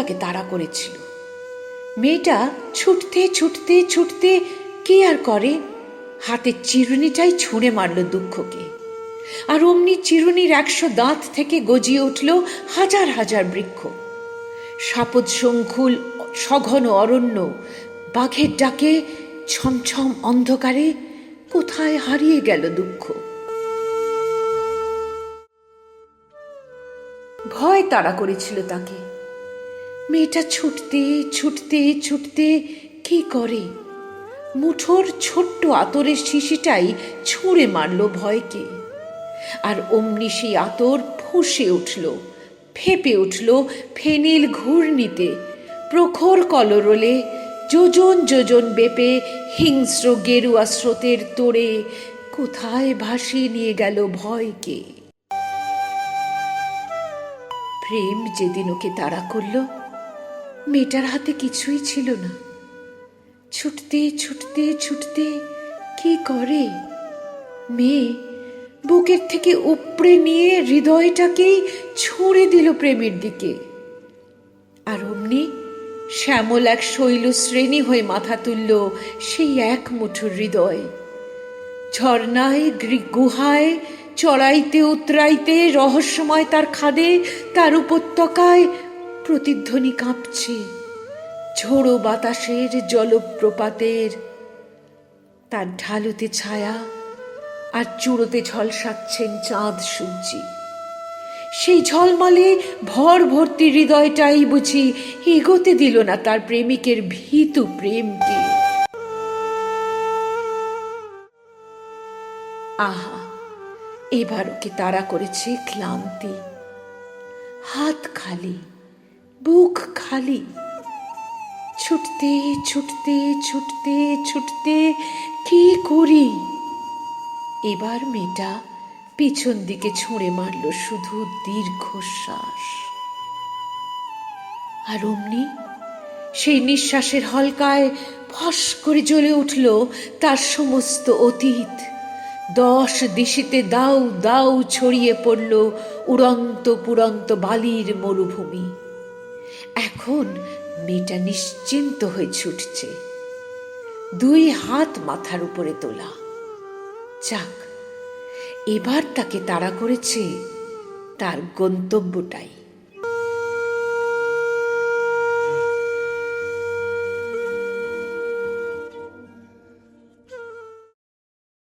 তাকে তাড়া করেছিল। মেয়েটা ছুটতে ছুটতে ছুটতে কি আর করে? হাতের চিরুনিটাই ছুঁড়ে মারল দুঃখকে। আর অমনি চিরুনির একশো দাঁত থেকে গজিয়ে উঠল হাজার হাজার বৃক্ষ। সাপদ শঙ্কুল সঘন অরণ্য, বাঘের ডাকে ছমছম অন্ধকারে কোথায় হারিয়ে গেল দুঃখ? ভয় তাড়া করেছিল তাকে। মেয়েটা ছুটতে ছুটতে ছুটতে কি করে? মুঠোর ছোট্ট আতরের শিশিটাই ছুঁড়ে মারল ভয়কে। আর অমনি সেই আতর ফুঁসে উঠল, ফেপে উঠল ফেনিল ঘূর্ণিতে, প্রখর কলরলে, যোজন যোজন বেপে হিংস্র গেরুয়া স্রোতের তোড়ে কোথায় ভাসিয়ে নিয়ে গেল ভয়কে? প্রেম যেদিন ওকে তাড়া করল মেয়েটার হাতে কিছুই ছিল না। ছুটতে ছুটতে ছুটতে কি করে? মেয়ে বুকের থেকে উপড়ে নিয়ে হৃদয়টাকেই ছুঁড়ে দিল প্রেমের দিকে। আর অমনি শ্যামল এক শৈল শ্রেণি হয়ে মাথা তুলল সেই এক মুঠোর হৃদয়। ঝর্ণায় গুহায়, চড়াইতে, উতরাইতে, রহস্যময় তার খাদে, তার উপত্যকায় প্রতিধ্বনি কাঁপছে। ঝোড়ো বাতাসের জলপ্রপাতের তার ঢালুতে ছায়া আর চূড়োতে ঝলসাচ্ছেন চাঁদ সূর্যি। সেই ঝলমলে ভর ভর্তি হৃদয়টাই বুঝি এগোতে দিল না তার প্রেমিকের ভীতু প্রেমকে। আহা, এবার ওকে তাড়া করেছে ক্লান্তি। হাত খালি। বুক খালি। ছুটতে ছুটতে ছুটতে ছুটতে কি করি? এবার মেয়েটা পিছন দিকে ছুঁড়ে মারল শুধু দীর্ঘশ্বাস। আর অমনি সেই নিঃশ্বাসের হলকায় ফস করে জ্বলে উঠল তার সমস্ত অতীত। দশ দিশিতে দাউ দাউ ছড়িয়ে পড়ল উড়ন্ত পুরন্ত বালির মরুভূমি। এখন মেয়েটা নিশ্চিন্ত হয়ে ছুটছে। দুই হাত মাথার উপরে তোলা। যাক, এবার তাকে তাড়া করেছে তার গন্তব্যটাই।